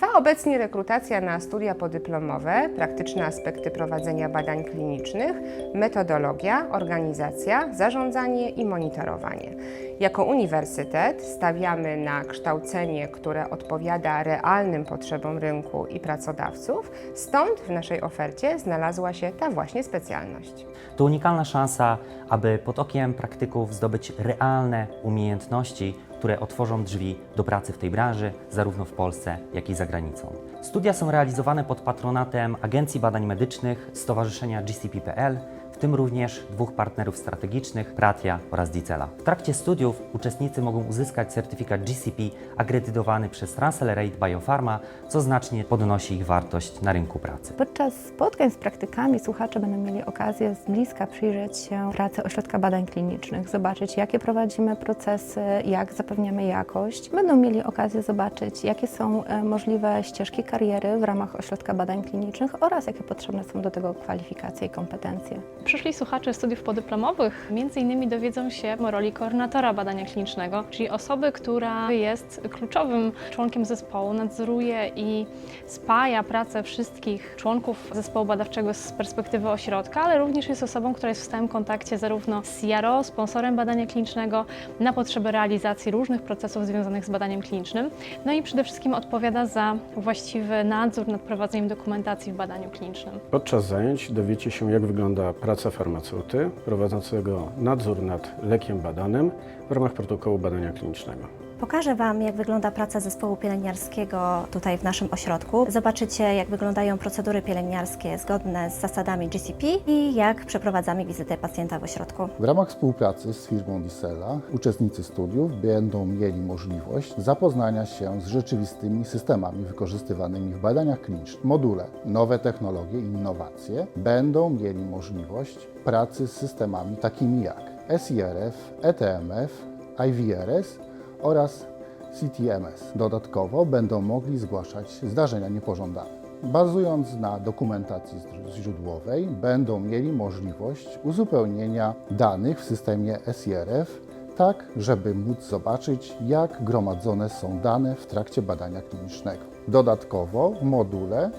Trwa obecnie rekrutacja na studia podyplomowe, praktyczne aspekty prowadzenia badań klinicznych, metodologia, organizacja, zarządzanie i monitorowanie. Jako uniwersytet stawiamy na kształcenie, które odpowiada realnym potrzebom rynku i pracodawców, stąd w naszej ofercie znalazła się ta właśnie specjalność. To unikalna szansa, aby pod okiem praktyków zdobyć realne umiejętności, które otworzą drzwi do pracy w tej branży, zarówno w Polsce, jak i za granicą. Studia są realizowane pod patronatem Agencji Badań Medycznych, Stowarzyszenia GCP.pl, tym również dwóch partnerów strategicznych, Pratia oraz Dicela. W trakcie studiów uczestnicy mogą uzyskać certyfikat GCP akredytowany przez Transcelerate Biopharma, co znacznie podnosi ich wartość na rynku pracy. Podczas spotkań z praktykami słuchacze będą mieli okazję z bliska przyjrzeć się pracy Ośrodka Badań Klinicznych, zobaczyć jakie prowadzimy procesy, jak zapewniamy jakość. Będą mieli okazję zobaczyć jakie są e, możliwe ścieżki kariery w ramach Ośrodka Badań Klinicznych oraz jakie potrzebne są do tego kwalifikacje i kompetencje. Przyszli słuchacze studiów podyplomowych między innymi dowiedzą się o roli koordynatora badania klinicznego, czyli osoby, która jest kluczowym członkiem zespołu, nadzoruje i spaja pracę wszystkich członków zespołu badawczego z perspektywy ośrodka, ale również jest osobą, która jest w stałym kontakcie zarówno z CRO, sponsorem badania klinicznego, na potrzeby realizacji różnych procesów związanych z badaniem klinicznym, no i przede wszystkim odpowiada za właściwy nadzór nad prowadzeniem dokumentacji w badaniu klinicznym. Podczas zajęć dowiecie się, jak wygląda praca farmaceuty prowadzącego nadzór nad lekiem badanym w ramach protokołu badania klinicznego. Pokażę Wam, jak wygląda praca zespołu pielęgniarskiego tutaj w naszym ośrodku. Zobaczycie, jak wyglądają procedury pielęgniarskie zgodne z zasadami GCP i jak przeprowadzamy wizytę pacjenta w ośrodku. W ramach współpracy z firmą Dicela uczestnicy studiów będą mieli możliwość zapoznania się z rzeczywistymi systemami wykorzystywanymi w badaniach klinicznych. Module Nowe technologie i innowacje będą mieli możliwość pracy z systemami takimi jak SIRF, ETMF, IVRS oraz CTMS. Dodatkowo będą mogli zgłaszać zdarzenia niepożądane. Bazując na dokumentacji źródłowej, będą mieli możliwość uzupełnienia danych w systemie SIRF, tak żeby móc zobaczyć, jak gromadzone są dane w trakcie badania klinicznego. Dodatkowo w module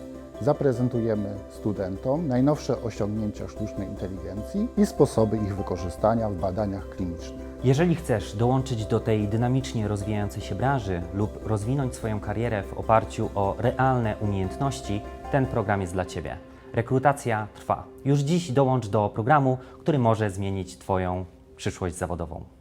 zaprezentujemy studentom najnowsze osiągnięcia sztucznej inteligencji i sposoby ich wykorzystania w badaniach klinicznych. Jeżeli chcesz dołączyć do tej dynamicznie rozwijającej się branży lub rozwinąć swoją karierę w oparciu o realne umiejętności, ten program jest dla Ciebie. Rekrutacja trwa. Już dziś dołącz do programu, który może zmienić Twoją przyszłość zawodową.